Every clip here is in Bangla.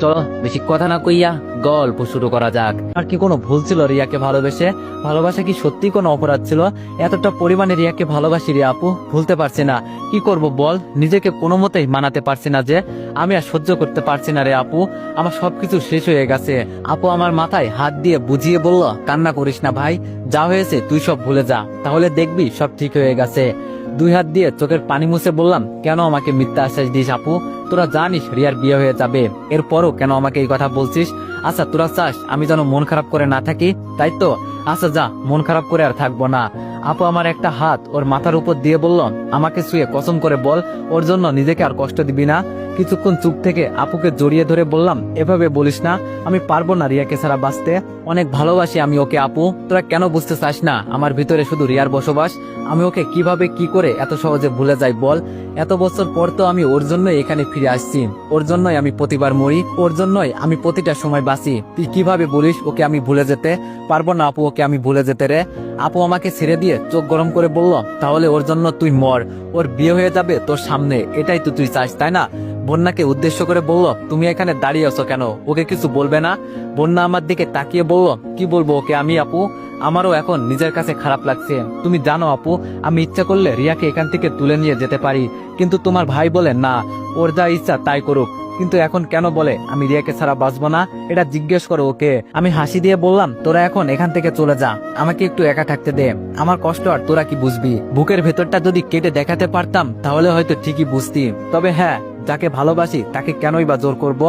চলো, বেশি কথা না কইয়া গল্প শুরু করা যাক। আর কি কোনো ভুল ছিল রিয়াকে ভালোবেসে? ভালোবাসা কি সত্যি কোনো অপরাধ ছিল? এতটা পরিমাণে রিয়াকে ভালোবাসি রে আপু, ভুলতে পারছি না। কি করব বল? নিজেকে কোনো মতেই মানাতে পারছি না যে, আমি আর সহ্য করতে পারছি না রে আপু। আমার সবকিছু শেষ হয়ে গেছে। আপু আমার মাথায় হাত দিয়ে বুঝিয়ে বলল, কান্না করিস না ভাই, যা হয়েছে তুই সব ভুলে যা। তাহলে দেখবি সব ঠিক হয়ে গেছে। দুই হাত দিয়ে চোখের পানি মুছে বললাম, কেন আমাকে মিথ্যা আশ্বাস দিস আপু? তোরা জানিস রিয়ার বিয়ে হয়ে যাবে। এরপরও কেন আমাকে এই কথা বলছিস? আচ্ছা তোরা চাস আমি যেন মন খারাপ করে না থাকি? তাই তো? আচ্ছা যা, মন খারাপ করে আর থাকব না। আপু আমার একটা হাত ওর মাথার উপর দিয়ে বলল, আমাকে শুয়ে কসম করে বল, ওর জন্য নিজেকে আর কষ্ট দিবি না। কিছুক্ষণ চুপ থেকে আপুকে জড়িয়ে ধরে বললাম, এভাবে বলিস না, আমি পারব না রিয়াকে ছাড়া বাঁচতে। অনেক ভালোবাসি আমি ওকে, আপু। তোরা কেন বুঝতে চাস না? আমার ভিতরে শুধু রিয়ার বসবাস। আমি ওকে কীভাবে, কি করে এত সহজে ভুলে যাই বল? এত বছর পর তো আমি ওর জন্যই এখানে ফিরে আসছি। ওর জন্যই আমি প্রতিবার মরি, ওর জন্যই আমি প্রতিটা সময় বাঁচি। তুই কীভাবে বলিস ওকে আমি ভুলে যেতে? পারব না আপু, ওকে আমি ভুলে যেতে রে। আপু আমাকে ছেড়ে দিয়ে চোখ গরম করে বলল, তাহলে ওর জন্য তুই মর। ওর বিয়ে হয়ে যাবে তোর সামনে। এটাই তো তুই চাস, তাই না? বন্যাকে উদ্দেশ্য করে বলল, তুমি এখানে দাঁড়িয়ে আছো কেন? ওকে কিছু বলবে না? বন্যা আমার দিকে তাকিয়ে বলল, কি বলব ওকে আমি, আপু? আমারও এখন নিজের কাছে খারাপ লাগছে। তুমি জানো, আপু, আমি ইচ্ছা করলে রিয়াকে এখান থেকে তুলে নিয়ে যেতে পারি। কিন্তু তোমার ভাই বলে, না, ওর যা ইচ্ছা তাই করুক। কিন্তু এখন কেন বলে, আমি রিয়াকে ছাড়া বাঁচবো না? এটা জিজ্ঞেস করো ওকে। আমি হাসি দিয়ে বললাম, তোরা এখন এখান থেকে চলে যা। আমাকে একটু একা থাকতে দে। আমার কষ্ট আর তোরা কি বুঝবি? বুকের ভেতরটা যদি কেটে দেখাতে পারতাম, তাহলে হয়তো ঠিকই বুঝতি। তবে হ্যাঁ যাকে ভালোবাসি তাকে কেনই বা জোর করব?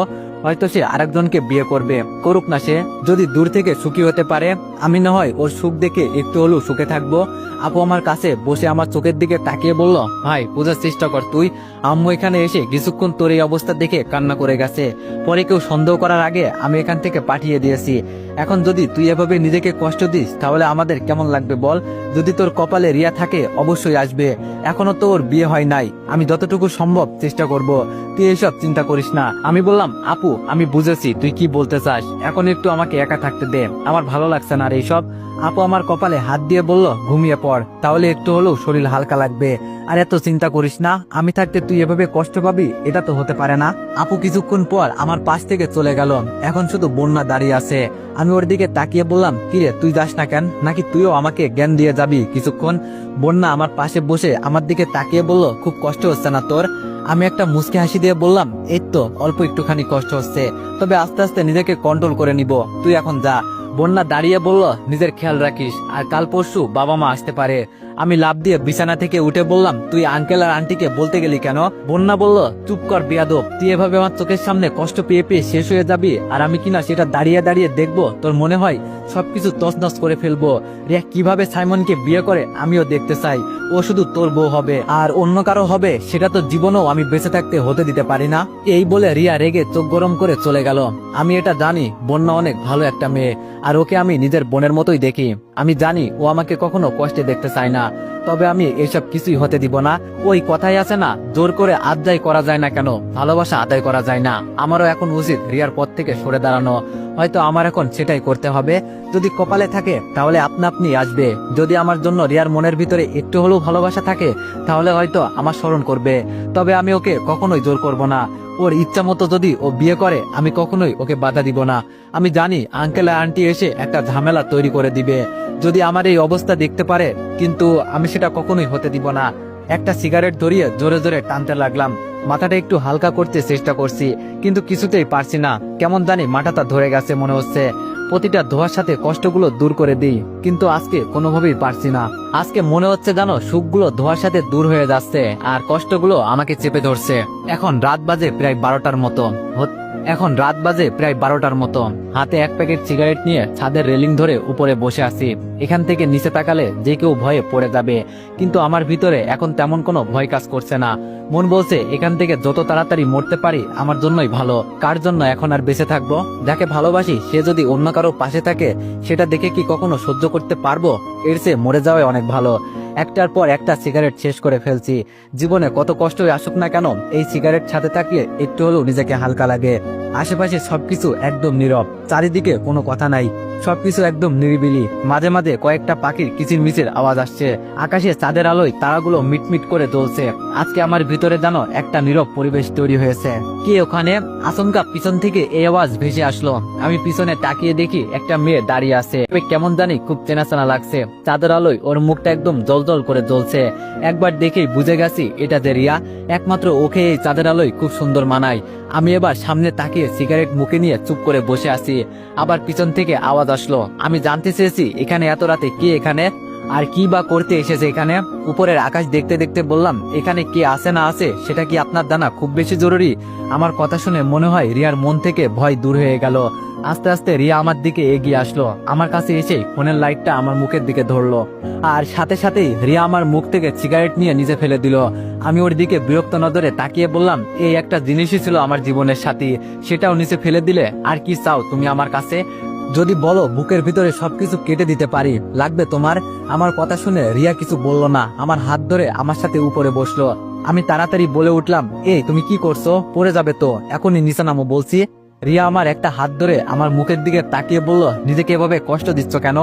হয়তো সে আরেকজনকে বিয়ে করবে। করুক না সে। যদি দূর থেকে সুখী হতে পারে, আমি না হয় ওর সুখ দেখে একটু হলেও সুখে থাকব। আপু আমার কাছে বসে আমার চোখের দিকে তাকিয়ে বলল, ভাই, বোঝার চেষ্টা কর তুই। আম্মু এখানে এসে কিছুক্ষণ তোর এই অবস্থা দেখে কান্না করে গেছে। পরে কেউ সন্দেহ করার আগে আমি এখান থেকে পাঠিয়ে দিয়েছি। এখন যদি তুই এভাবে নিজেকে কষ্ট দিস, তাহলে আমাদের কেমন লাগবে বল? যদি তোর কপালে রিয়া থাকে, অবশ্যই আসবে। এখনও তো ওর বিয়ে হয় নাই। আমি যতটুকু সম্ভব চেষ্টা করব। তুই এসব চিন্তা করিস না। আমি বললাম, আপু আমি বুঝেছি, তুই কি বলতে চাস? এখন একটু আমাকে একা থাকতে দে। আমার ভালো লাগছে না আর এইসব আপু আমার কপালে হাত দিয়ে বলল, ঘুমিয়ে পড়। তাহলে একটু হলেও শরীর হালকা লাগবে। আর এত চিন্তা করিস না, আমি থাকতে তুই এভাবে কষ্ট পাবি? এটা তো হতে পারে না। আপু কিছুক্ষণ পর আমার পাশ থেকে চলে গেল। এখন শুধু বন্যা দাঁড়িয়ে আছে। আমি ওর দিকে তাকিয়ে বললাম কিরে তুই যাস না কেন? নাকি তুইও আমাকে জ্ঞান দিয়ে যাবি? কিছুক্ষণ বন্যা আমার পাশে বসে আমার দিকে তাকিয়ে বলল, খুব কষ্ট হচ্ছে না তোর? আমি একটা মুসকে হাসি দিয়ে বললাম, এই তো, অল্প একটুখানি কষ্ট হচ্ছে, তবে আস্তে আস্তে নিজেকে কন্ট্রোল করে নিব। তুই এখন যা। বন্যা দাঁড়িয়ে বলল, নিজের খেয়াল রাখিস, আর কাল পরশু বাবা মা আসতে পারে। আমি লাভ দিয়ে বিছানা থেকে উঠে বললাম, তুই আঙ্কেল আর আন্টিকে বলতে গেলি কেন? বন্যা বলল, চুপ কর বিয়াদব, তুই এভাবে আমার চোখের সামনে কষ্ট পেয়ে পেয়ে শেষ হয়ে যাবি, আর আমি কিনা সেটা দাঁড়িয়ে দাঁড়িয়ে দেখব, তোর মনে হয় সবকিছু তছনছ করে ফেলব। রিয়া কীভাবে সাইমনকে বিয়ে করে আমিও দেখতে চাই, ও শুধু তোর বউ হবে, আর অন্য কারও হবে, সেটা তো জীবনেও আমি বেঁচে থাকতে হতে দিতে পারি না। এই বলে রিয়া রেগে চোখ গরম করে চলে গেল। আমি এটা জানি, বন্যা অনেক ভালো একটা মেয়ে আর ওকে আমি নিজের বোনের মতোই দেখি। আমি জানি ও আমাকে কখনো কষ্টে দেখতে চায় না। তবে আমি এসব কিছুই হতে দিব না। ওই কথাই আছে না, জোর করে আদায় করা যায় না কেন? ভালোবাসা আদায় করা যায় না। আমারও এখন উচিত রিয়ার পথ থেকে সরে দাঁড়ানো। হয়তো আমার এখন সেটাই করতে হবে। যদি কপালে থাকে, তাহলে আপনা আপনি আসবে। যদি আমার জন্য রিয়ার মনের ভিতরে একটু হলেও ভালোবাসা থাকে, তাহলে হয়তো আমার স্মরণ করবে। তবে আমি ওকে কখনোই জোর করব না। ওর ইচ্ছা মতো যদি ও বিয়ে করে, আমি কখনোই ওকে বাধা দিব না। আমি জানি আঙ্কেল আর আন্টি এসে একটা ঝামেলা তৈরি করে দিবে। যদি আমার এই অবস্থা দেখতে পারে, কিন্তু আমি সেটা কখনোই হতে দিব না। একটা সিগারেট ধরিয়ে জোরে জোরে টানতে লাগলাম। মাথাটা একটু হালকা করতে চেষ্টা করছি, কিন্তু কিছুতেই পারছি না। কেমন জানি মাথাটা ধরে গেছে মনে হচ্ছে। প্রতিটা ধোয়ার সাথে কষ্টগুলো দূর করে দিই। কিন্তু আজকে কোনোভাবেই পারছি না। আজকে মনে হচ্ছে জানো সুখগুলো ধোয়ার সাথে দূর হয়ে যাচ্ছে, আর কষ্টগুলো আমাকে চেপে ধরছে। এখন রাত বাজে প্রায় বারোটার মতো। এখন রাত বাজে প্রায় বারোটার মতো। হাতে এক প্যাকেট সিগারেট নিয়ে ছাদের রেলিং ধরে উপরে বসে আছি। এখান থেকে নিচে তাকালে যে কেউ ভয়ে পড়ে যাবে। কিন্তু আমার ভিতরে এখন তেমন কোনো ভয় কাজ করছে না। মন বলছে, এখান থেকে যত তাড়াতাড়ি মরতে পারি, আমার জন্যই ভালো। কার জন্য এখন আর বেঁচে থাকব? যাকে ভালোবাসি, সে যদি অন্য কারও পাশে থাকে, সেটা দেখে কি কখনো সহ্য করতে পারব? এর চেয়ে মরে যাওয়াই অনেক ভালো। একটার পর একটা সিগারেট শেষ করে ফেলছি। জীবনে কত কষ্টই আসুক না কেন, এই সিগারেট সাথে তাকিয়ে একটু হলেও নিজেকে হালকা লাগে। আশেপাশে সবকিছু একদম নীরব, চারিদিকে কোনো কথা নাই। সবকিছু একদম নিরিবিলি। মাঝে মাঝে কয়েকটা পাখির কিচির মিচির আওয়াজ আসছে। আকাশে চাঁদের আলোয় তারাগুলো মিটমিট করে জ্বলছে আজকে আমার ভিতরে জানো একটা নীরব পরিবেশ তৈরি হয়েছে। কি ওখানে? আচমকা পিছন থেকে এই আওয়াজ ভেসে আসলো। আমি পিছনে তাকিয়ে দেখি একটা মেয়ে দাঁড়িয়ে আছে। কেমন জানি খুব চেনা লাগছে। চাঁদের আলোয় ওর মুখটা একদম জল করে জ্বলছে। একবার দেখেই বুঝে গেছি এটা যে রিয়া। একমাত্র ওকে এই চাঁদের আলোয় খুব সুন্দর মানায়। আমি এবার সামনে তাকিয়ে সিগারেট মুখে নিয়ে চুপ করে বসে আছি। আবার পিছন থেকে আওয়াজ আসলো। আমি জানতে চেয়েছি, এখানে এত রাতে কে এখানে? আর কি বা করতে এসেছে এখানে? উপরের আকাশ দেখতে দেখতে বললাম, এখানে কে আছে না আছে, সেটা কি আপনার দানা খুব বেশি জরুরি? আমার কথা শুনে মনে হয় রিয়ার মন থেকে ভয় দূর হয়ে গেল। আস্তে আস্তে রিয়া আমার দিকে এগিয়ে আসলো। আমার কাছে এসে ফোনের লাইটটা আমার মুখের দিকে ধরলো। আর সাথে সাথেই রিয়া আমার মুখ থেকে সিগারেট নিয়ে নিচে ফেলে দিল। আমি ওর দিকে বিরক্ত নজরে তাকিয়ে বললাম, এই একটা জিনিসই ছিল আমার জীবনের সাথী, সেটাও নিচে ফেলে দিলে আর কি চাও তুমি আমার কাছে? যদি বলো বুকের ভিতরে সবকিছু কেটে দিতে পারি, লাগবে তোমার? আমার কথা শুনে রিয়া কিছু বলল না। আমার হাত ধরে আমার সাথে উপরে বসল। আমি তাড়াতাড়ি বলে উঠলাম এই তুমি কি করছ? পড়ে যাবে তো। এখনই নিচে নামো বলছি। রিয়া আমার একটা হাত ধরে আমার মুখের দিকে তাকিয়ে বলল, নিজেকে এভাবে কষ্ট দিচ্ছ কেন?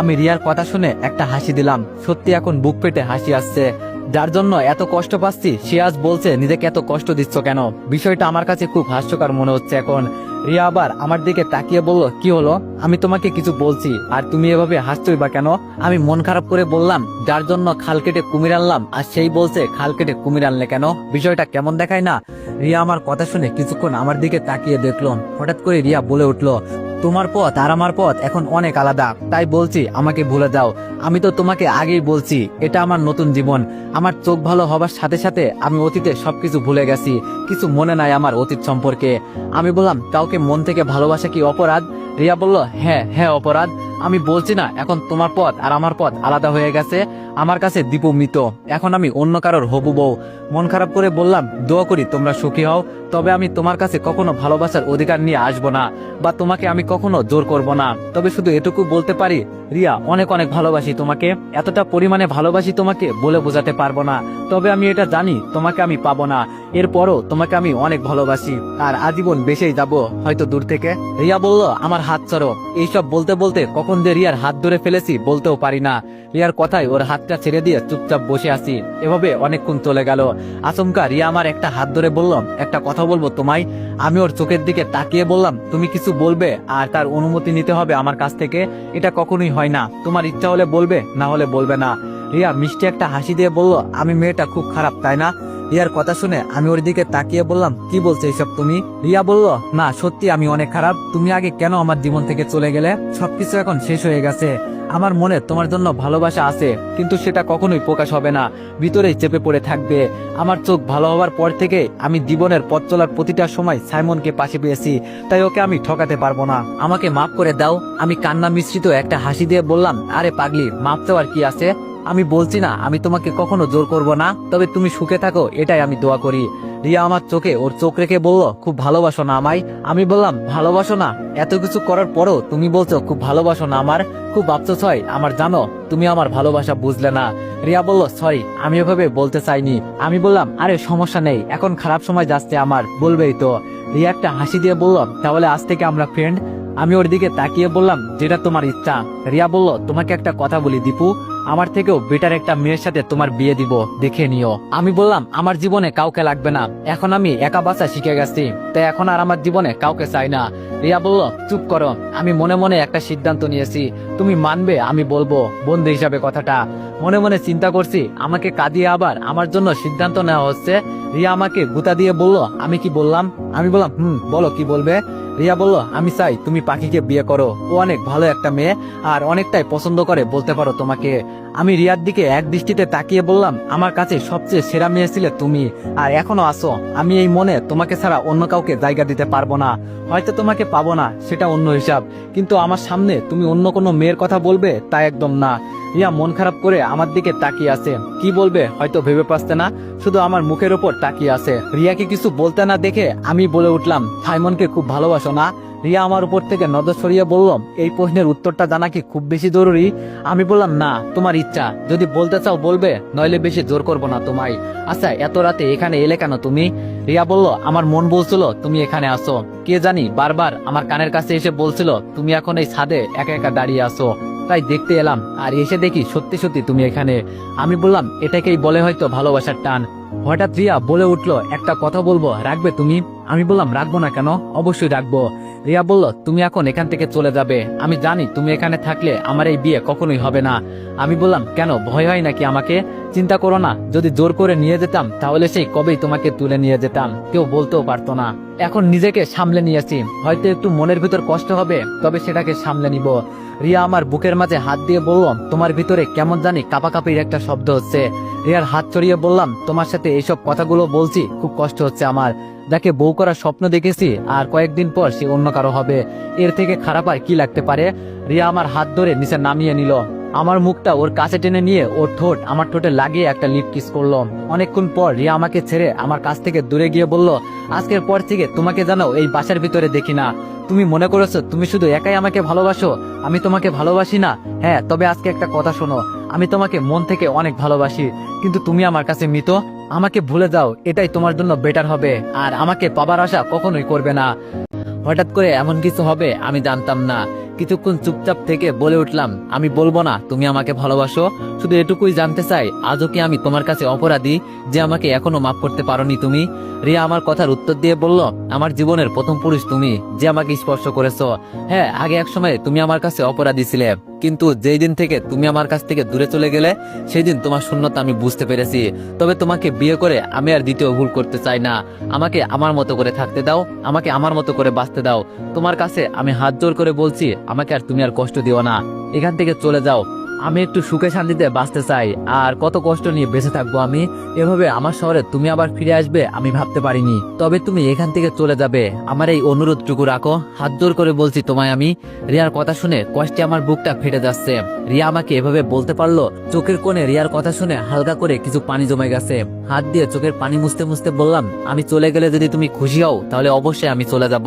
আমি রিয়ার কথা শুনে একটা হাসি দিলাম। সত্যি এখন বুক পেটে হাসি আসছে। যার জন্য এত কষ্ট পাচ্ছি, সে আজ বলছে, নিজেকে এত কষ্ট দিচ্ছ কেন? বিষয়টা আমার কাছে খুব হাস্যকর মনে হচ্ছে এখন। রিয়া আবার আমার দিকে তাকিয়ে বলল, কি হলো? আমি তোমাকে কিছু বলছি, আর তুমি এভাবে হাসছই বা কেন? আমি মন খারাপ করে বললাম, যার জন্য খাল কেটে কুমির আনলাম, আর সেই বলছে, খাল কেটে কুমির আনলে কেন? বিষয়টা কেমন দেখায় না? রিয়া আমার কথা শুনে কিছুক্ষণ আমার দিকে তাকিয়ে দেখল। হঠাৎ করে রিয়া বলে উঠল তোমার পথ আর আমার পথ এখন অনেক আলাদা। তাই বলছি, আমাকে ভুলে দাও আমি তো তোমাকে আগেই বলছি, এটা আমার নতুন জীবন। আমার চোখ ভালো হবার সাথে সাথে আমি অতীতে সবকিছু ভুলে গেছি। কিছু মনে নাই আমার অতীত সম্পর্কে। আমি বললাম, কাউকে মন থেকে ভালোবাসা কি অপরাধ? রিয়া বলল হ্যাঁ হ্যাঁ অপরাধ। আমি বলছি না, এখন তোমার পথ আর আমার পথ আলাদা হয়ে গেছে। আমার কাছে দীপু মৃত। এখন আমি অন্য কারোর হবু বউ। মন খারাপ করে বললাম, দোয়া করি তোমরা সুখী হও। তবে আমি তোমার কাছে কখনো ভালোবাসার অধিকার নিয়ে আসব না বা তোমাকে আমি কখনো জোর করব না। তবে শুধু এটুকু বলতে পারি, রিয়া, অনেক অনেক ভালোবাসি তোমাকে। এতটা পরিমাণে ভালোবাসি তোমাকে বলে বোঝাতে পারব না। তবে আমি এটা জানি, তোমাকে আমি পাবো না। এরপরও তোমাকে আমি অনেক ভালোবাসি। আর আজীবন বেসেই যাব, হয়তো দূর থেকে। রিয়া বলল, আমার হাত চড়ো এইসব বলতে বলতে কখন যে রিয়ার হাত ধরে ফেলেছি বলতেও পারি না। রিয়ার কথায় ওর হাতটা ছেড়ে দিয়ে চুপচাপ বসে আছি। এভাবে অনেকক্ষণ চলে গেল। আচমকা, রিয়া আমার একটা হাত ধরে বললাম, একটা কথা বলব তোমায়। আমি ওর চোখের দিকে তাকিয়ে বললাম, তুমি কিছু বলবে আর তার অনুমতি নিতে হবে আমার কাছ থেকে? এটা কখনোই হয় না। তোমার ইচ্ছা হলে বলবে, না হলে বলবে না। রিয়া মিষ্টি একটা হাসি দিয়ে বলল, আমি মেয়েটা খুব খারাপ, তাই না? রিয়ার কথা শুনে আমি ওর দিকে তাকিয়ে বললাম, কি বলছো এইসব তুমি? রিয়া বলল, না, সত্যি আমি অনেক খারাপ। তুমি আগে কেন আমার জীবন থেকে চলে গেলে? সবকিছু এখন শেষ হয়ে গেছে। আমার মনে তোমার জন্য ভালোবাসা আছে, কিন্তু সেটা কখনোই প্রকাশ হবে না। ভিতরেই চেপে পড়ে থাকবে। আমার চোখ ভালো হওয়ার পর থেকে আমি জীবনের পথ চলার প্রতিটা সময় সাইমনকে পাশে পেয়েছি। তাই ওকে আমি ঠকাতে পারব না। আমাকে মাফ করে দাও। আমি কান্না মিশ্রিত একটা হাসি দিয়ে বললাম, আরে পাগলি মাফ চাওয়ার কি আছে? আমি বলছি না, আমি তোমাকে কখনো জোর করব না, তবে তুমি সুখে থাকো, এটাই আমি দোয়া করি। রিয়া আমার চোখে, ওর চোখ রেখে বলল, খুব ভালোবাসো না আমায়। আমি বললাম, ভালোবাসো না, এত কিছু করার পরও তুমি বলছো, খুব ভালোবাসো না আমার। খুব আফসোস হয় আমার জানো, তুমি আমার ভালোবাসা বুঝলে না। রিয়া বলল সরি আমি ওভাবে বলতে চাইনি। আমি বললাম, আরে, সমস্যা নেই, এখন খারাপ সময় যাচ্ছে আমার, বলবেই তো। রিয়া একটা হাসি দিয়ে বলল, তাহলে আজ থেকে আমরা ফ্রেন্ড আমি ওর দিকে তাকিয়ে বললাম, যেটা তোমার ইচ্ছা। রিয়া বলল, তোমাকে একটা কথা বলি, দীপু। আমার থেকেও বেটার একটা মেয়ের সাথে তোমার বিয়ে দিব, দেখে নিও। আমি বললাম, আমার জীবনে কাউকে লাগবে না। এখন আমি একা বাসা শিখে গেছি, তাই এখন আর আমার জীবনে কাউকে চাই না। রিয়া বলল, চুপ করো। আমি মনে মনে একটা সিদ্ধান্ত নিয়েছি। তুমি মানবে, আমি বলব। বন্ধু হিসাবে কথাটা। মনে মনে চিন্তা করছি, আমাকে কাঁদিয়ে আবার আমার জন্য সিদ্ধান্ত নেওয়া হচ্ছে। রিয়া আমাকে গুতা দিয়ে বলল, আমি কি বললাম? আমি বললাম, হুম, বলো কি বলবে? রিয়া বলল, আমি চাই তুমি পাখিকে বিয়ে করো। ও অনেক ভালো একটা মেয়ে আর অনেকটাই পছন্দ করে, বলতে পারো তোমাকে। আমি রিয়ার দিকে এক দৃষ্টিতে তাকিয়ে বললাম, আমার কাছে সবচেয়ে সেরা মেয়ে ছিলে তুমি, আর এখনও আসো আমি এই মনে তোমাকে ছাড়া অন্য কাউকে জায়গা দিতে পারব না। হয়তো তোমাকে পাবো না, সেটা অন্য হিসাব। কিন্তু আমার সামনে তুমি অন্য কোনো মেয়ের কথা বলবে তা একদম না। রিয়া মন খারাপ করে আমার দিকে তাকিয়ে আছে। কি বলবে? হয়তো ভেবে পাচ্ছে না। শুধু আমার মুখের উপর তাকিয়ে আছে। রিয়াকে কিছু বলতে না দেখে আমি বলে উঠলাম, সাইমনকে খুব ভালোবাসো না? রিয়া আমার উপর থেকে নজর সরিয়ে বললাম এই প্রশ্নের উত্তরটা জানা কি খুব বেশি জরুরি? আমি বললাম, না, তোমার ইচ্ছা। যদি বলতে চাও বলবে, নইলে বেশি জোর করব না তোমায়। আচ্ছা এত রাতে এখানে এলে কেন তুমি? রিয়া বলল, আমার মন বলছিল, তুমি এখানে আসো। কে জানি, বারবার আমার কানের কাছে এসে বলছিল, তুমি এখন এই ছাদে একা একা দাঁড়িয়ে আসো তাই দেখতে এলাম। আর এসে দেখি সত্যি সত্যি তুমি এখানে। আমি বললাম, এটাকেই বলে হয়তো ভালোবাসার টান। হঠাৎ রিয়া বলে উঠল, একটা কথা বলব, রাখবে তুমি? আমি বললাম, রাখব না কেন? অবশ্যই রাখব। রিয়া বলল, তুমি এখন এখান থেকে চলে যাবে। আমি জানি তুমি এখানে থাকলে আমার এই বিয়ে কখনোই হবে না। আমি বললাম, কেন, ভয় হয় নাকি আমাকে? চিন্তা করো না, যদি জোর করে নিয়ে যেতাম, তাহলে সেই কবেই তোমাকে তুলে নিয়ে যেতাম। কেউ বলতেও পারতো না। এখন নিজেকে সামলে নিয়েছি হয়তো একটু মনের ভিতর কষ্ট হবে, তবে সেটাকে সামলে নিব। রিয়া আমার বুকের মাঝে হাত দিয়ে বললাম, তোমার ভিতরে কেমন জানি কাপাকাপির একটা শব্দ হচ্ছে। রিয়ার হাত চড়িয়ে বললাম, তোমার সাথে এইসব কথাগুলো বলছি, খুব কষ্ট হচ্ছে আমার। যাকে বউ করার স্বপ্ন দেখেছি, আর কয়েকদিন পর সে অন্য কারও হবে। এর থেকে খারাপ আর কি লাগতে পারে? রিয়া আমার হাত ধরে নিচে নামিয়ে নিল। আমার মুখটা ওর কাছে টেনে নিয়ে ওর ঠোঁট আমার ঠোঁটে লাগিয়ে একটা লিপ কিস করল অনেকক্ষণ পর রিয়া আমাকে ছেড়ে আমার কাছ থেকে দূরে গিয়ে বলল, আজকের পর থেকে তোমাকে জানো এই বাসার ভিতরে দেখি না। তুমি মনে করেছ তুমি শুধু একাই আমাকে ভালোবাসো? আমি তোমাকে ভালোবাসি না? হ্যাঁ তবে আজকে একটা কথা শোনো। আমি তোমাকে মন থেকে অনেক ভালোবাসি, কিন্তু তুমি আমার কাছে মৃত? আমাকে ভুলে যাও, এটাই তোমার জন্য বেটার হবে। আর আমাকে পাবার আশা কখনোই করবে না। হঠাৎ করে এমন কিছু হবে আমি জানতাম না। কিছুক্ষণ চুপচাপ থেকে বলে উঠলাম, আমি বলব না, তুমি আমাকে ভালোবাসো। শুধু এটুকুই জানতে চাই, আজও কি আমি তোমার কাছে অপরাধী যে আমাকে এখনও মাফ করতে পারোনি তুমি? রিয়া আমার কথার উত্তর দিয়ে বলল, আমার জীবনের প্রথম পুরুষ তুমি যে আমাকে স্পর্শ করেছ। হ্যাঁ আগে এক সময় তুমি আমার কাছে অপরাধী ছিলে, কিন্তু যেই দিন থেকে তুমি আমার কাছ থেকে দূরে চলে গেলে, সেই দিন তোমার শূন্যতা আমি বুঝতে পেরেছি। তবে তোমাকে বিয়ে করে আমি আর দ্বিতীয় ভুল করতে চাই না। আমাকে আমার মতো করে থাকতে দাও, আমাকে আমার মতো করে বাঁচতে দাও। তোমার কাছে আমি হাত জোর করে বলছি আমাকে আর তুমি আর কষ্ট দিও না। এখান থেকে চলে যাও। আমি একটু সুখে শান্তিতে বাঁচতে চাই, আর কত কষ্ট নিয়ে বেঁচে থাকব আমি? এভাবে আমার শহরে তুমি আবার ফিরে আসবে আমি ভাবতে পারিনি। তবে তুমি এখান থেকে চলে যাবে। আমার এই অনুরোধটুকু রাখো। হাত জোর করে বলছি তোমায় আমি। রিয়ার কথা শুনে কষ্টে আমার বুকটা ফেটে যাচ্ছে। রিয়া আমাকে এভাবে বলতে পারল, চোখের কোণে রিয়ার কথা শুনে হালকা করে কিছু পানি জমে গেছে। হাত দিয়ে চোখের পানি মুছতে মুছতে বললাম, আমি চলে গেলে যদি তুমি খুশি হও, তাহলে অবশ্যই আমি চলে যাব।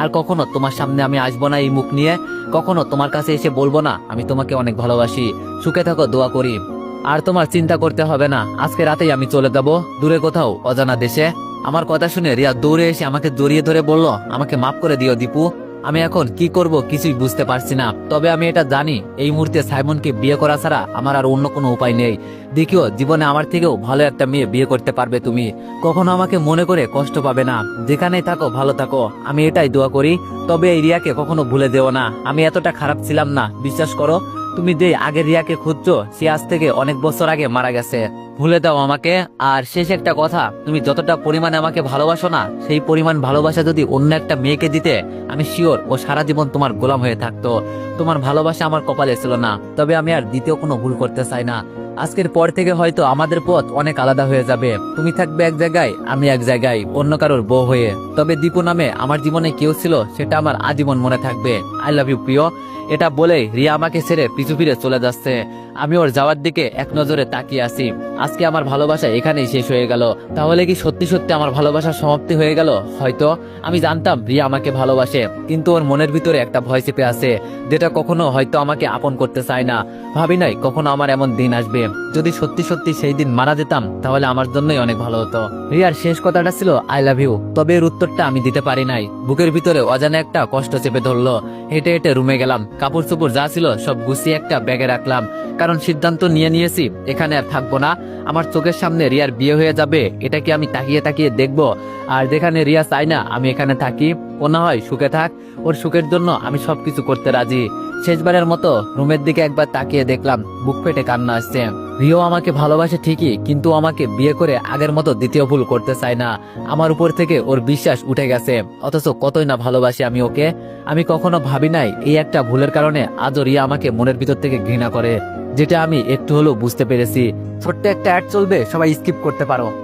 আর কখনো তোমার সামনে আমি আসব না এই মুখ নিয়ে। কখনো তোমার কাছে এসে বলব না, আমি তোমাকে অনেক ভালোবাসি। সুখে থাকো, দোয়া করি। আর তোমার চিন্তা করতে হবে না, আজকে রাতেই আমি চলে যাব। দূরে কোথাও, অজানা দেশে। আমার কথা শুনে রিয়া দৌড়ে এসে আমাকে জড়িয়ে ধরে বলল, আমাকে মাফ করে দিও, দীপু। আমি এখন কি করব কিছুই বুঝতে পারছি না। তবে আমি এটা জানি, এই মুহূর্তে সাইমনকে বিয়ে করা ছাড়া আমার আর অন্য কোনো উপায় নেই। দেখিও, জীবনে আমার থেকেও ভালো একটা মেয়ে বিয়ে করতে পারবে তুমি। কখনো আমাকে মনে করে কষ্ট পাবে না। যেখানেই থাকো, ভালো থাকো। আমি এটাই দোয়া করি। তবে এই রিয়াকে কখনো ভুলে দেও না। আমি এতটা খারাপ ছিলাম না। বিশ্বাস করো তুমি যে আগে রিয়াকে খুঁজছো, সে আজ থেকে অনেক বছর আগে মারা গেছে। ভুলে দাও আমাকে। আর শেষ একটা কথা, তুমি যতটা পরিমাণে আমাকে ভালোবাসো না, সেই পরিমাণ ভালোবাসা যদি অন্য একটা মেয়েকে দিতে, আমি শিওর ও সারা জীবন তোমার গোলাম হয়ে থাকতো। তোমার ভালোবাসা আমার কপালে ছিল না, তবে আমি আর দ্বিতীয় কোনো ভুল করতে চাই না। আজকের পর থেকে হয়তো আমাদের পথ অনেক আলাদা হয়ে যাবে। তুমি থাকবে এক জায়গায়, আমি এক জায়গায়, অন্য কারোর বউ হয়ে। তবে দীপু নামে আমার জীবনে কেউ ছিল, সেটা আমার আজীবন মনে থাকবে। আই লাভ ইউ প্রিয়। এটা বলে রিয়া আমাকে ছেড়ে পিছু ফিরে চলে যাচ্ছে। আমি ওর যাওয়ার দিকে এক নজরে তাকিয়ে আছি। আজকে আমার ভালোবাসা এখানেই শেষ হয়ে গেল। তাহলে কি সত্যি সত্যি আমার ভালোবাসার সমাপ্তি হয়ে গেল? হয়তো। আমি জানতাম রিয়া আমাকে ভালোবাসে, কিন্তু ওর মনের ভিতরে একটা ভয় চেপে আছে, যেটা কখনো হয়তো আমাকে আপন করতে চায় না। ভাবি নাই কখনো আমার এমন দিন আসবে। যদি সত্যি সত্যি সেই দিন মারা যেতাম, তাহলে আমার জন্যই অনেক ভালো হতো। রিয়ার শেষ কথাটা ছিল আই লাভ ইউ তবে এর উত্তরটা আমি দিতে পারি নাই। বুকের ভিতরে অজানা একটা কষ্ট চেপে ধরলো। হেঁটে হেঁটে রুমে গেলাম। কাপড় চোপড় যা ছিল সব গুছিয়ে একটা ব্যাগে রাখলাম। কারণ সিদ্ধান্ত নিয়ে নিয়েছি, এখানে আর থাকব না। আমার চোখের সামনে রিয়ার বিয়ে হয়ে যাবে এটা কি আমি তাকিয়ে তাকিয়ে দেখব। আর যেখানে রিয়া চাই না, আমি এখানে থাকি। ও না হয় সুখে থাক। ওর সুখের জন্য আমি সবকিছু করতে রাজি। শেষবারের মতো রুমের দিকে একবার তাকিয়ে দেখলাম, বুক ফেটে কান্না আসছে। রিও আমাকে ভালোবাসে ঠিকই, কিন্তু আমাকে বিয়ে করে আগের মতো দ্বিতীয় ভুল করতে চায় না। আমার উপর থেকে ওর বিশ্বাস উঠে গেছে। অথচ কতই না ভালোবাসি আমি ওকে। আমি কখনো ভাবি নাই, এই একটা ভুলের কারণে আজও রিয়া আমাকে মনের ভিতর থেকে ঘৃণা করে। যেটা আমি একটু হলেও বুঝতে পেরেছি। ছোট্ট একটা অ্যাড চলবে, সবাই স্কিপ করতে পারো।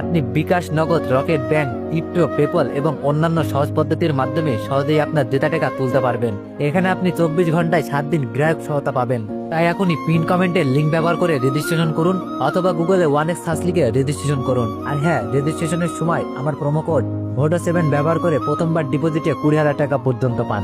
আপনি বিকাশ নগদ, রকেট ব্যাংক, ক্রিপ্টো পেপল এবং অন্যান্য সহজ পদ্ধতির মাধ্যমে সহজেই আপনার জেতা টাকা তুলতে পারবেন। এখানে আপনি চব্বিশ ঘন্টায় সাত দিন গ্রাহক সহায়তা পাবেন। তাই এখনই পিন কমেন্টের লিঙ্ক ব্যবহার করে রেজিস্ট্রেশন করুন অথবা গুগলে ওয়ান এক্স সার্চ লিখে রেজিস্ট্রেশন করুন। আর হ্যাঁ রেজিস্ট্রেশনের সময় আমার প্রোমো কোড ভোটো সেভেন ব্যবহার করে প্রথমবার ডিপোজিটে কুড়ি হাজার টাকা পর্যন্ত পান।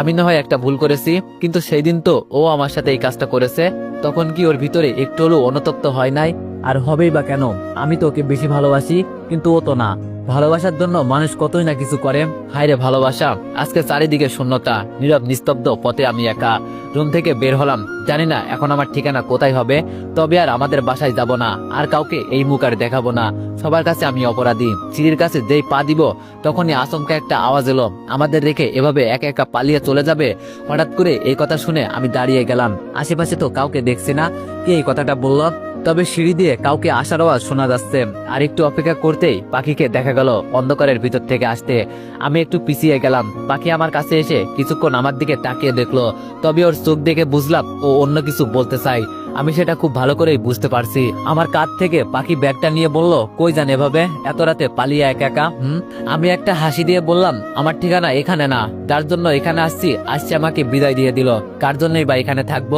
আমি না হয় একটা ভুল করেছি, কিন্তু সেই দিন তো ও আমার সাথে এই কাজটা করেছে, তখন কি ওর ভিতরে একটু হলেও অনুতপ্ত হয় নাই? আর হবেই বা কেন? আমি তো ওকে বেশি ভালোবাসি, কিন্তু ও তো না। ভালোবাসার জন্য মানুষ কতই না কিছু করে। হায়রে ভালোবাসা, আজকে চারিদিকে শূন্যতা, নীরব নিস্তব্ধ পথে আমি একা। রুম থেকে বের হলাম, জানি না এখন আমার ঠিকানা কোথায় হবে, তবে আর আমাদের বাসায় যাব না, আর কাউকে এই মুখ আর দেখাবো না। সবার কাছে আমি অপরাধী, সিঁড়ির কাছে যেই পা দিব, তখনই আচমকা একটা আওয়াজ এলো। আমাদের রেখে এভাবে একা একা পালিয়ে চলে যাবে? হঠাৎ করে এই কথা শুনে আমি দাঁড়িয়ে গেলাম। আশেপাশে তো কাউকে দেখছি না। কে এই কথাটা বলল? তবে সিঁড়ি দিয়ে কাউকে আসার আওয়াজ শোনা যাচ্ছে। আর একটু অপেক্ষা করতেই পাখিকে দেখা গেল অন্ধকারের ভিতর থেকে আসতে। আমি একটু পিছিয়ে গেলাম। পাখি আমার কাছে এসে কিছুক্ষণ আমার দিকে তাকিয়ে দেখল। তবে ওর চোখ দেখে বুঝলাম ও অন্য কিছু বলতে চাই আমি সেটা খুব ভালো করেই বুঝতে পারছি। আমার কাঁধ থেকে পাখি ব্যাগটা নিয়ে বলল, কই যান এভাবে? এত রাতে পালিয়ে একা একা আমি একটা হাসি দিয়ে বললাম, আমার ঠিকানা এখানে না। যার জন্য এখানে আসছি, আসছে আমাকে বিদায় দিয়ে দিল। কার জন্যই বা এখানে থাকব?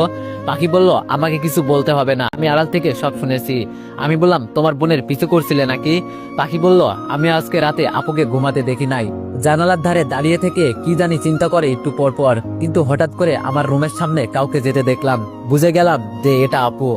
পাখি বলল, আমাকে কিছু বলতে হবে না। আমি আড়াল থেকে সব শুনেছি। আমি বললাম, তোমার বোনের পিছু করছিলে নাকি? পাখি বলল, আমি আজকে রাতে আপুকে ঘুমাতে দেখি নাই। জানালার ধারে দাঁড়িয়ে থেকে কি জানি চিন্তা করে একটু পর পর কিন্তু হঠাৎ করে আমার রুমের সামনে কাউকে যেতে দেখলাম। বুঝে গেলাম যে এটা আপু।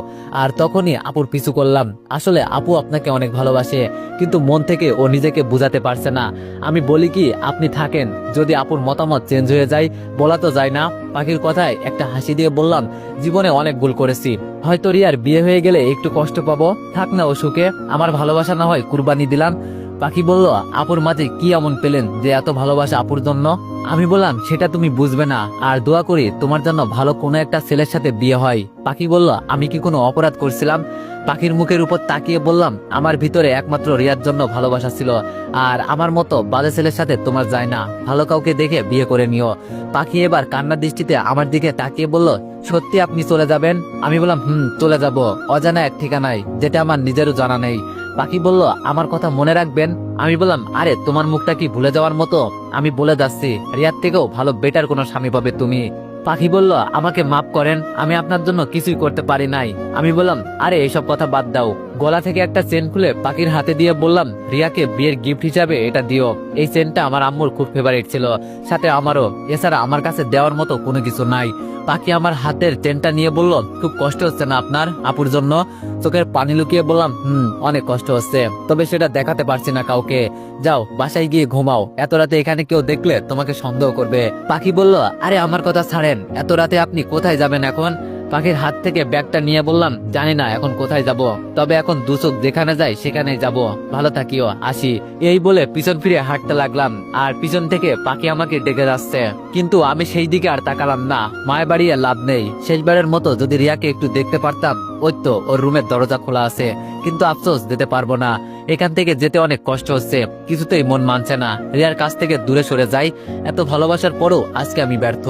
আর তখনই আপুর পিছু করলাম। আসলে আপু আপনাকে অনেক ভালোবাসে, কিন্তু মন থেকে ও নিজেকে বুঝাতে পারছে না। আমি বলি কি, আপনি থাকেন, যদি আপুর মতামত চেঞ্জ হয়ে যায়, বলা তো যায় না। পাখির কথায় একটা হাসি দিয়ে বললাম, জীবনে অনেক ভুল করেছি। হয়তো রিয়ার বিয়ে হয়ে গেলে একটু কষ্ট পাবো। থাক না ও সুখে, আমার ভালোবাসা না হয় কুরবানি দিলাম। পাখি বলল, আপুর মাঝে কি এমন পেলেন যে এত ভালোবাসা আপুর জন্য? আমি বললাম, সেটা তুমি বুঝবে না। আর দোয়া করি, তোমার জন্য ভালো কোনো একটা ছেলের সাথে বিয়ে হয়। পাখি বলল, আমি কি কোনো অপরাধ করছিলাম? পাখির মুখের উপর তাকিয়ে বললাম, আমার ভিতরে একমাত্র রিয়ার জন্য ভালোবাসা ছিল, আর আমার মতো বাজে ছেলের সাথে তোমার যায় না। ভালো কাউকে দেখে বিয়ে করে নিও। পাখি এবার কান্নার দৃষ্টিতে আমার দিকে তাকিয়ে বলল, সত্যি আপনি চলে যাবেন? আমি বললাম, হুম, চলে যাব। অজানা এক ঠিকানায়, যেটা আমার নিজেরও জানা নেই। পাখি বলল, আমার কথা মনে রাখবেন? আমি বললাম, আরে, তোমার মুখটা কি ভুলে যাওয়ার মতো? আমি বলে যাচ্ছি রিয়ার থেকেও ভালো বেটার কোনো স্বামী পাবে তুমি? পাখি বলল, আমাকে মাফ করেন, আমি আপনার জন্য কিছুই করতে পারি নাই। আমি বললাম, আরে, এইসব কথা বাদ দাও। গলা থেকে একটা চেন খুলে পাখির হাতে দিয়ে বললাম, রিয়াকে বিয়ের গিফট হিসাবে এটা দিও। এই চেনটা আমার আম্মুর খুব ফেভারিট ছিল। সাথে আমারও। এছাড়া আমার কাছে দেওয়ার মতো কোনো কিছু নাই। পাখি আমার হাতের চেনটা নিয়ে বলল, খুব কষ্ট হচ্ছে না আপনার, আপুর জন্য? চোখের পানি লুকিয়ে বললাম, হুম, অনেক কষ্ট হচ্ছে। তবে সেটা দেখাতে পারছি না কাউকে। যাও, বাসায় গিয়ে ঘুমাও। এত রাতে এখানে কেউ দেখলে তোমাকে সন্দেহ করবে। পাখি বলল, আরে, আমার কথা ছাড়েন। এত রাতে আপনি কোথায় যাবেন এখন? পাখির হাত থেকে ব্যাগটা নিয়ে বললাম, জানি না এখন কোথায় যাব। তবে এখন দু চোখ যেখানে যায় সেখানে যাব। ভালো থাকিও, আসি। এই বলে পিছন ফিরে হাঁটতে লাগলাম, আর পিছন থেকে পাখি আমাকে ডেকে যাচ্ছে। কিন্তু আমি সেই দিকে আর তাকালাম না, মায়ের বাড়িয়ে লাভ নেই। শেষবারের মতো যদি রিয়াকে একটু দেখতে পারতাম, ওই তো ওর রুমের দরজা খোলা আছে, কিন্তু আফসোস যেতে পারব না। এখান থেকে যেতে অনেক কষ্ট হচ্ছে, কিছুতেই মন মানছে না। রিয়ার কাছ থেকে দূরে সরে যাই, এত ভালোবাসার পরও আজকে আমি ব্যর্থ।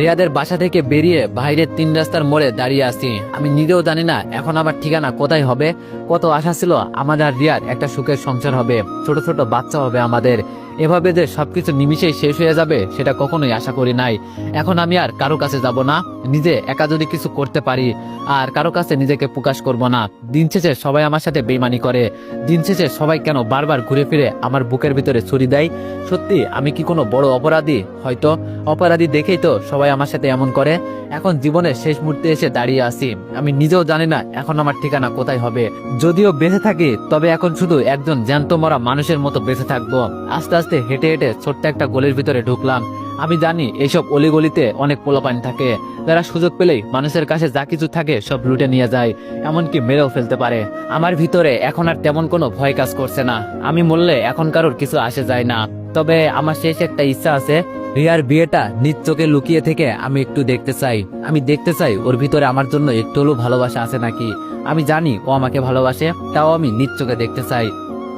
রিয়াদের বাসা থেকে বেরিয়ে বাইরের তিন রাস্তার মোড়ে দাঁড়িয়ে আছি। আমি নিজেও জানি না এখন আমার ঠিকানা কোথায় হবে, কত আশা ছিল আমার আর রিয়ার একটা সুখের সংসার হবে, ছোট ছোট বাচ্চা হবে আমাদের। এভাবে যে সবকিছু নিমিশেই শেষ হয়ে যাবে, সেটা কখনোই আশা করি নাই। এখন আমি আর কারও কাছে যাব না, নিজে একা যদি কিছু করতে পারি, আর কারও কাছে নিজেকে প্রকাশ করব না। দিন শেষে সবাই আমার সাথে বেইমানি করে। দিন শেষে সবাই কেন বারবার ঘুরে ফিরে আমার বুকের ভিতরে ছুরি দেয়? সত্যি, আমি কি কোনো বড় অপরাধী? হয়তো অপরাধী দেখেই তো সবাই আমার সাথে এমন করে। এখন জীবনের শেষ মুহূর্তে এসে দাঁড়িয়ে আছি। আমি নিজেও জানি না এখন আমার ঠিকানা কোথায় হবে। যদিও বেঁচে থাকি, তবে এখন শুধু একজন জ্যান্ত মরা মানুষের মতো বেঁচে থাকব। আস্তে আস্তে হেঁটে হেঁটে ছোট্ট একটা গলির ভিতরে ঢুকলাম। আমি জানি এইসব অলিগলিতে অনেক পোলাপানি থাকে। যারা সুযোগ পেলেই মানুষের কাছে যা কিছু থাকে সব লুটে নিয়ে যায়, এমনকি মেরেও ফেলতে পারে। আমার ভিতরে এখন আর তেমন কোনো ভয় কাজ করছে না। আমি মরলে এখন কারোর কিছু আসে যায় না। তবে আমার শেষ একটা ইচ্ছা আছে রিয়ার বিয়েটা নিত্যকে লুকিয়ে থেকে আমি একটু দেখতে চাই। আমি দেখতে চাই ওর ভিতরে আমার জন্য একটু হলেও ভালোবাসা আছে নাকি। আমি জানি ও আমাকে ভালোবাসে, তাও আমি নিত্যকে দেখতে চাই।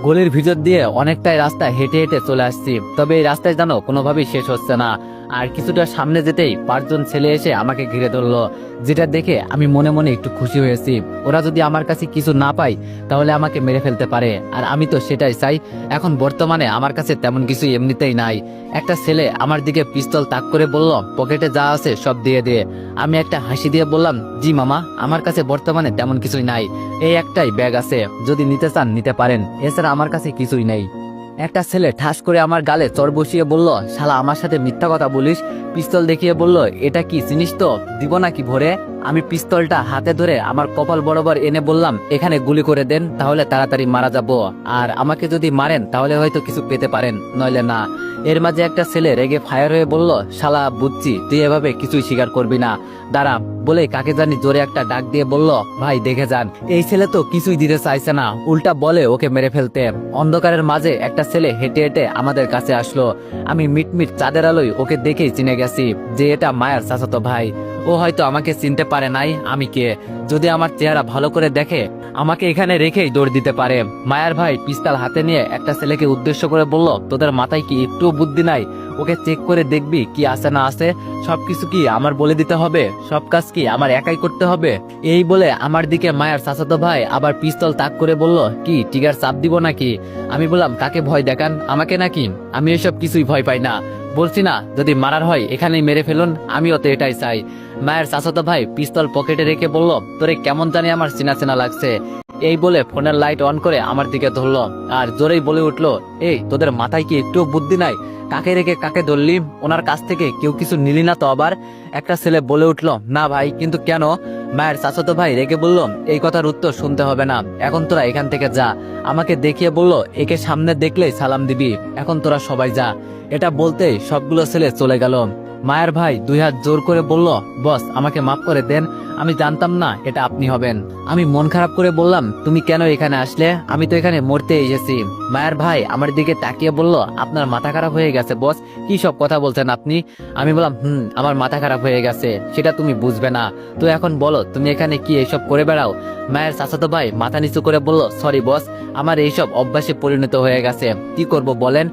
গলির ভিতর দিয়ে অনেকটাই রাস্তা হেঁটে হেঁটে চলে আসছি, তবে এই রাস্তায় জানো কোনোভাবেই শেষ হচ্ছে না। আর কিছুটা সামনে যেতেই পাঁচজন ছেলে এসে আমাকে ঘিরে ধরলো, যেটা দেখে আমি মনে মনে একটু খুশি হয়েছি। ওরা যদি আমার কাছে কিছু না পায়, তাহলে আমাকে মেরে ফেলতে পারে। আর আমি তো সেটাই চাই। এখন বর্তমানে আমার কাছে তেমন কিছু এমনিতেই নাই। একটা ছেলে আমার দিকে পিস্তল তাক করে বলল, পকেটে যা আছে সব দিয়ে দিয়ে আমি একটা হাসি দিয়ে বললাম, জি মামা, আমার কাছে বর্তমানে তেমন কিছুই নাই। এই একটাই ব্যাগ আছে। যদি নিতে চান, নিতে পারেন। এছাড়া আমার কাছে কিছুই নেই। একটা ছেলে ঠাস করে আমার গালে চর বসিয়ে বলল, শালা, আমার সাথে মিথ্যা কথা বলিস? পিস্তল দেখিয়ে বলল, এটা কি, চিনিস তো? দিব নাকি ভরে? আমি পিস্তলটা হাতে ধরে আমার কপাল বরাবর এনে বললাম, এখানে গুলি করে দেন, তাহলে তাড়াতাড়ি মারা যাব। আর আমাকে যদি মারেন, তাহলে হয়তো কিছু পেতে পারেন। নইলে না। এর মাঝে একটা ছেলে রেগে ফায়ার হয়ে বলল, শালা বুঝছি তুই এভাবে কিছুই স্বীকার করবি না। দাঁড়া বলে কাকে জানি জোরে একটা ডাক দিয়ে বলল, ভাই, দেখে যান, এই ছেলে তো কিছুই দিতে চাইছে না। উল্টা বলে ওকে মেরে ফেলতে। অন্ধকারের মাঝে একটা ছেলে হেঁটে হেঁটে আমাদের কাছে আসলো। আমি মিটমিট চাঁদের আলোয় ওকে দেখেই চিনে গেছি যে এটা মায়ের চাচাতো ভাই। ও হয়তো আমাকে চিনতে পারে নাই, আমি কে? যদি আমার চেহারা ভালো করে দেখে, আমাকে এখানে রেখেই দৌড় দিতে পারে। মায়ার ভাই পিস্তল হাতে নিয়ে একটা ছেলেকে উদ্দেশ্য করে বলল, তোদের মাথায় কি একটু বুদ্ধি নাই? ওকে চেক করে দেখবি কি আছে না আছে। সবকিছু কি আমার বলে দিতে হবে? সব কাজ কি আমার একাই করতে হবে? এই বলে আমার দিকে মায়ের চাচাতো ভাই আবার পিস্তল তাক করে বলল, কি, টিগার চাপ দিব নাকি? আমি বললাম, কাকে ভয় দেখান? আমাকে নাকি? আমি এসব কিছুই ভয় পাই না। বলছি না, যদি মারার হয়, এখানেই মেরে ফেলুন, আমিও তো এটাই চাই। মায়ের চাচাতো ভাই পিস্তল পকেটে রেখে বলল, তোরে কেমন জানি আমার চেনা চেনা লাগছে। এই বলে ফোনের লাইট অন করে আমার দিকে ধরলো আর জোরেই বলে উঠল, এই, তোদের মাথায় কি একটু বুদ্ধি নাই? কাকে রেখে কাকে ধরলি? ওনার কাছ থেকে কেউ কিছু নিলি না তো আবার? একটা ছেলে বলে উঠল, না ভাই, কিন্তু কেন? মায়ের চাচাতো ভাই রেগে বলল, এই কথার উত্তর শুনতে হবে না, এখন তোরা এখান থেকে যা। আমাকে দেখিয়ে বলল, একে সামনে দেখলেই সালাম দিবি, এখন তোরা সবাই যা। এটা বলতেই সবগুলো ছেলে চলে গেল। মায়ের ভাই দুই হাত জোর করে বলল, বস, আমাকে মাফ করে দেন, আমি জানতাম না এটা আপনি হবেন। আমি মন খারাপ করে বললাম, তুমি কেন এখানে আসলে? আমি তো এখানে মরতে এসেছি। মায়ের ভাই আমার দিকে তাকিয়ে বলল, আপনার মাথা খারাপ হয়ে গেছে, বস, কি সব কথা বলছেন আপনি? আমি বললাম, হুম, আমার মাথা খারাপ হয়ে গেছে, সেটা তুমি বুঝবে না। তো এখন বলো, তুমি এখানে কি এইসব করে বেড়াও? মায়ের চাচাতো ভাই মাথা নিচু করে বলল, সরি, বস, আমার এইসব অভ্যাসে পরিণত হয়ে গেছে। কি করব বলেন?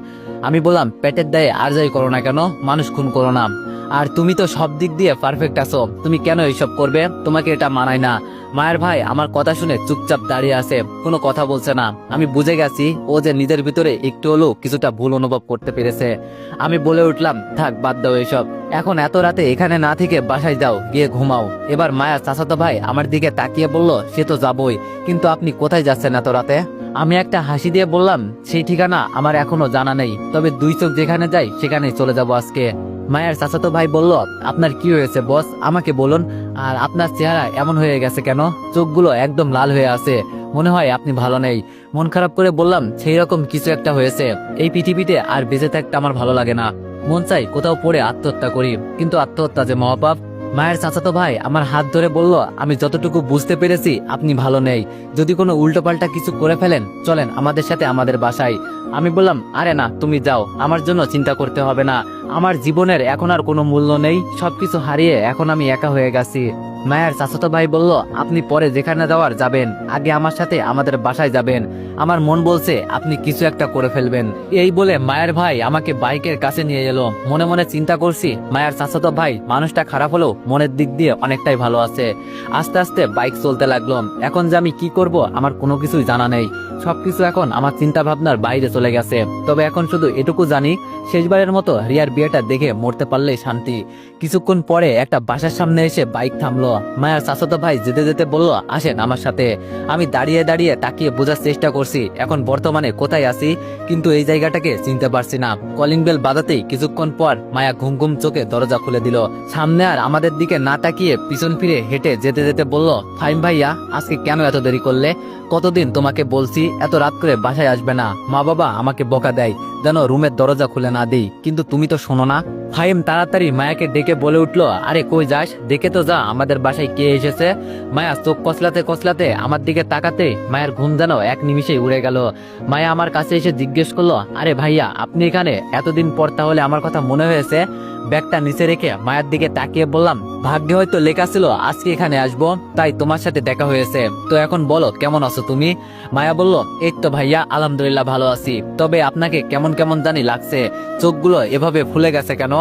আমি বললাম, পেটের দায়ে আর যাই করো না কেন? মানুষ খুন করো না। আর তুমি তো সব দিক দিয়ে পারফেক্ট আছো। তুমি কেন এইসব করবে? তোমাকে এটা মানায় না। মায়ের ভাই, আমার কথা শুনে চুপচাপ দাঁড়িয়ে আছে। কোনো কথা বলছে না। আমি বুঝে গেছি, ও যে নিজের ভিতরে একটু হলেও কিছুটা ভুল অনুভব করতে পেরেছে। আমি বলে উঠলাম, থাক, বাদ দাও এইসব। এখন এত রাতে এখানে না থেকে বাসায় যাও, গিয়ে ঘুমাও। এবার মায়া চাচাতো ভাই আমার দিকে তাকিয়ে বলল, সে তো যাবই, কিন্তু আপনি কোথায় যাচ্ছেন এত রাতে? আমি একটা হাসি দিয়ে বললাম, সেই ঠিকানা আমার এখনও জানা নেই, তবে দুই চোখ যেখানে যাই সেখানেই চলে যাব আজকে। মায়ের চাচাতো ভাই বলল, আপনার কি হয়েছে, বস? আমাকে বলুন, আর আপনার চেহারা এমন হয়ে গেছে কেন? চোখগুলো একদম লাল হয়ে আছে, মনে হয় আপনি ভালো নেই। মন খারাপ করে বললাম সেই রকম কিছু একটা হয়েছে, এই পৃথিবীতে আর বেঁচে থাকতে আমার ভালো লাগে না। মন চাই কোথাও পড়ে আত্মহত্যা করি কিন্তু আত্মহত্যা যে মহাপাপ, মায়ের চাচাতো ভাই আমার হাত ধরে বলল, আমি যতটুকু বুঝতে পেরেছি, আপনি ভালো নেই। যদি কোনো উল্টোপাল্টা কিছু করে ফেলেন, চলেন আমাদের সাথে আমাদের বাসায়। আমি বললাম, আরে না, তুমি যাও। আমার জন্য চিন্তা করতে হবে না। আমার জীবনের এখন আর কোনো মূল্য নেই। সবকিছু হারিয়ে এখন আমি একা হয়ে গেছি। মায়ের চাচাতো ভাই বলল, আপনি পরে যেখানে যাওয়ার যাবেন, আগে আমার সাথে আমাদের বাসায় যাবেন। আমার মন বলছে, আপনি কিছু একটা করে ফেলবেন। এই বলে মায়ের ভাই আমাকে বাইকের কাছে নিয়ে এলো। মনে মনে চিন্তা করছি, মায়ের চাচাতো ভাই মানুষটা খারাপ হলেও মনের দিক দিয়ে অনেকটাই ভালো আছে। আস্তে আস্তে বাইক চলতে লাগল। এখন যে আমি কি করব, আমার কোনো কিছুই জানা নেই। সবকিছু এখন আমার চিন্তা ভাবনার বাইরে চলে গেছে। তবে এখন শুধু এটুকু জানি, শেষবারের মতো রিয়ার বিয়েটা দেখে মরতে পারলেই শান্তি। কিছুক্ষণ পরে একটা বাসার সামনে এসে বাইক থামলো। মায়ের চাচাতো ভাই যেতে যেতে বলল, আসেন আমার সাথে। আমি দাঁড়িয়ে দাঁড়িয়ে তাকিয়ে বোঝার চেষ্টা করছি, এখন বর্তমানে কোথায় আছি? কিন্তু এই জায়গাটাকে চিনতে পারছি না। কলিং বেল বাজাতেই কিছুক্ষণ পর মায়া ঘুম ঘুম চোখে দরজা খুলে দিল। সামনে আর আমাদের দিকে না তাকিয়ে পিছন ফিরে হেঁটে যেতে যেতে বলল, ফাইম ভাইয়া, আজকে কেন এত দেরি করলে? কতদিন তোমাকে বলছি, এত রাত করে বাসায় আসবে না। মা বাবা আমাকে বকা দেয়, যেন রুমের দরজা খুলে না দিই। কিন্তু তুমি তো শোনো না। ফাহিম তাড়াতাড়ি মায়াকে ডেকে বলে উঠল, আরে কই যাস? দেখে তো যা, আমাদের বাসায় কে এসেছে? মায়া চোখ কসলাতে কসলাতে আমার দিকে তাকাতে মায়ের ঘুম যেন এক নিমিষেই উড়ে গেল। মায়া আমার কাছে এসে জিজ্ঞেস করল, আরে ভাইয়া, আপনি এখানে? এতদিন পর তাহলে আমার কথা মনে হয়েছে? ব্যাগটা নিচে রেখে মায়ের দিকে তাকিয়ে বললাম, ভাগ্যে হয়তো লেখা ছিল, আজকে এখানে আসব। তাই তোমার সাথে দেখা হয়েছে। তো এখন বলো, কেমন আছো তুমি? মায়া বলল, এই তো ভাইয়া, আলহামদুলিল্লাহ ভালো আছি। তবে আপনাকে কেমন কেমন জানি লাগছে। চোখগুলো এভাবে ফুলে গেছে কেন?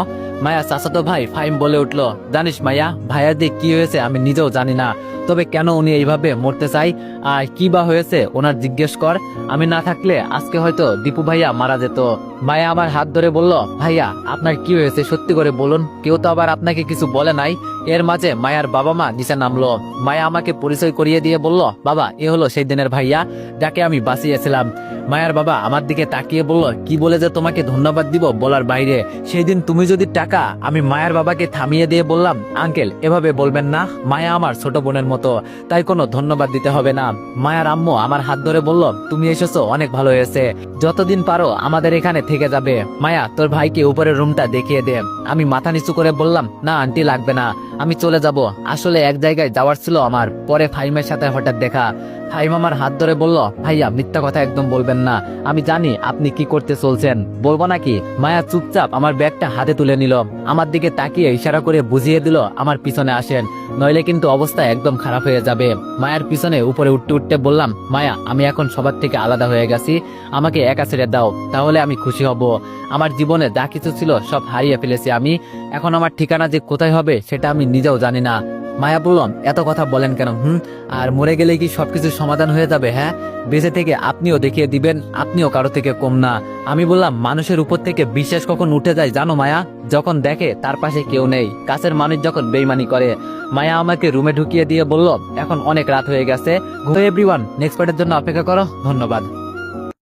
মায়া চাচাতো ভাই ফাইম বলে উঠল, জানিস মায়া ভাইয়া দিক কি হয়েছে আমি নিজেও জানি না। তবে কেন উনি এইভাবে মরতে চাই? আর কি বা হয়েছে ওনার জিজ্ঞেস কর। আমি না থাকলে আজকে হয়তো দীপু ভাইয়া মারা যেত। মায়া আমার হাত ধরে বলল, ভাইয়া, আপনার কি হয়েছে সত্যি করে বলুন। কেউ তো আবার আপনাকে কিছু বলে নাই। এর মাঝে মায়ার বাবা মা নিচে নামলো। মায়া আমাকে পরিচয় করিয়ে দিয়ে বলল, বাবা, এ হলো সেই দিনের ভাইয়া, যাকে আমি বাঁচিয়েছিলাম। মায়ার বাবা আমার দিকে তাকিয়ে বলল, কি বলে যে তোমাকে ধন্যবাদ দিব বলার বাইরে? সেই দিন তুমি যদি টাকা, আমি মায়ের বাবাকে থামিয়ে দিয়ে বললাম, আঙ্কেল, এভাবে বলবেন না, মায়া আমার ছোট বোনের মতো। তাই কোনো ধন্যবাদ দিতে হবে না। মায়ার আম্মু আমার হাত ধরে বলল, তুমি এসেছ, অনেক ভালো হয়েছে। যতদিন পারো, আমাদের এখানে থেকে যাবে। মায়া, তোর ভাইকে উপরের রুমটা দেখিয়ে দে। আমি মাথা নিচু করে বললাম, না, আন্টি, লাগবে না। আমি চলে যাব। আসলে এক জায়গায় যাওয়ার ছিল আমার, পরে ফাইমের সাথে হঠাৎ দেখা। ফাইম আমার হাত ধরে বলল, ভাইয়া, মিথ্যা কথা একদম বলবেন না। আমি জানি আপনি কি করতে চলছেন। বলব নাকি? মায়া চুপচাপ আমার ব্যাগটা হাতে তুলে নিল। আমার দিকে তাকিয়ে ইশারা করে বুঝিয়ে দিল, আমার পিছনে আসেন। নইলে কিন্তু অবস্থা একদম খারাপ হয়ে যাবে। মায়ের পিছনে উপরে উঠতে উঠতে বললাম, মায়া, আমি এখন সবার থেকে আলাদা হয়ে গেছি। আমাকে একা ছেড়ে দাও, তাহলে আমি খুশি হব। আমার জীবনে যা কিছু ছিল সব হারিয়ে ফেলেছি আমি। এখন আমার ঠিকানা যে কোথায় হবে সেটা আমি নিজেও জানি না। মায়া বললাম, এত কথা বলেন কেন, হুম? আর মরে গেলে কি সবকিছু সমাধান হয়ে যাবে হ্যাঁ? বেঁচে থেকে আপনিও দেখিয়ে দিবেন, আপনিও কারও থেকে কম না। আমি বললাম, মানুষের উপর থেকে বিশ্বাস কখন উঠে যায় জানো মায়া? যখন দেখে তার পাশে কেউ নেই। কাছের মানুষ যখন বেইমানি করে। মায়া আমাকে রুমে ঢুকিয়ে দিয়ে বলল, এখন অনেক রাত হয়ে গেছে। এভরিওয়ান নেক্সট পার্টের জন্য অপেক্ষা করো। ধন্যবাদ।